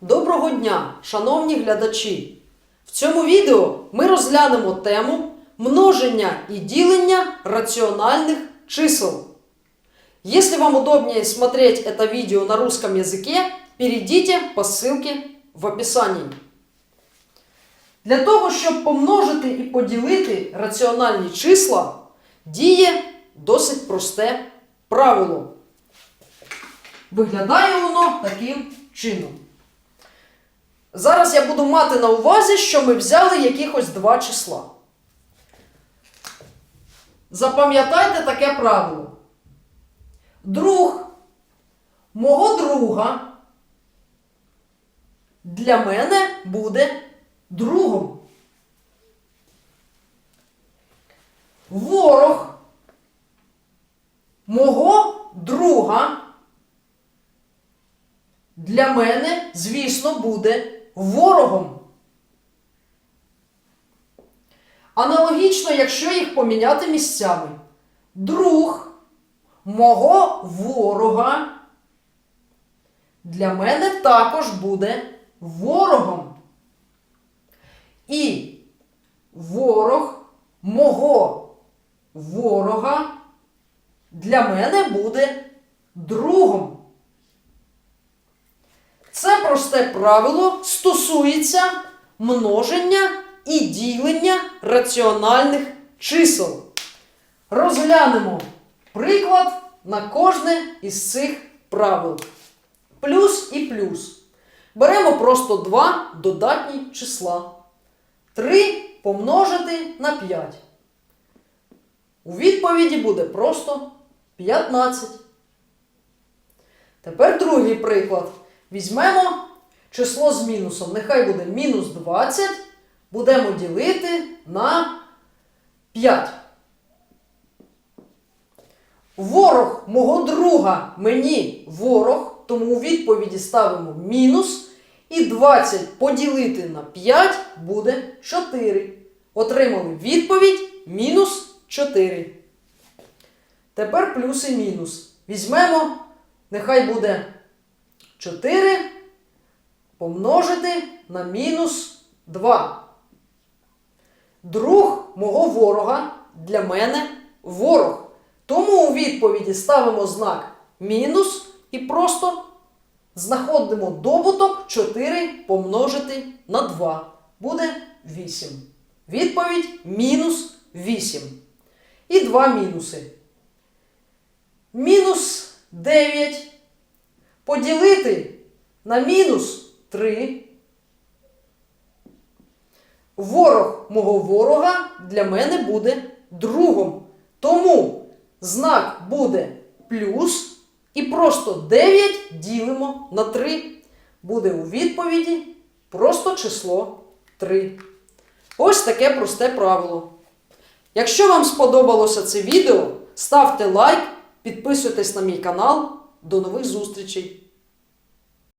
Доброго дня, шановні глядачі! В цьому відео ми розглянемо тему множення і ділення раціональних чисел. Если вам удобнее смотреть это видео на русском языке, перейдите по ссылке в описании. Для того, щоб помножити і поділити раціональні числа, діє досить просте правило. Виглядає воно таким чином. Зараз я буду мати на увазі, що ми взяли якихось два числа. Запам'ятайте таке правило. Друг мого друга для мене буде другом. Ворог мого друга для мене, звісно, буде ворогом. Аналогічно, якщо їх поміняти місцями, друг мого ворога для мене також буде ворогом. І ворог мого ворога для мене буде другом. Це просте правило стосується множення і ділення раціональних чисел. Розглянемо приклад на кожне із цих правил. Плюс і плюс. Беремо просто два додатні числа. 3 помножити на 5. У відповіді буде просто 15. Тепер другий приклад. Візьмемо число з мінусом. Нехай буде мінус 20. Будемо ділити на 5. Ворог мого друга мені ворог, тому у відповіді ставимо мінус. І 20 поділити на 5 буде 4. Отримали відповідь мінус 4. Тепер плюс і мінус. Візьмемо, нехай буде 4 помножити на мінус 2. Друг мого ворога для мене ворог. Тому у відповіді ставимо знак мінус і просто знаходимо добуток 4 помножити на 2. Буде 8. Відповідь мінус 8. І два мінуси. Мінус 9 поділити на мінус 3. Ворог мого ворога для мене буде другом. Тому знак буде плюс. І просто 9 ділимо на 3. Буде у відповіді просто число 3. Ось таке просте правило. Якщо вам сподобалося це відео, ставте лайк, підписуйтесь на мій канал. До нових зустрічей!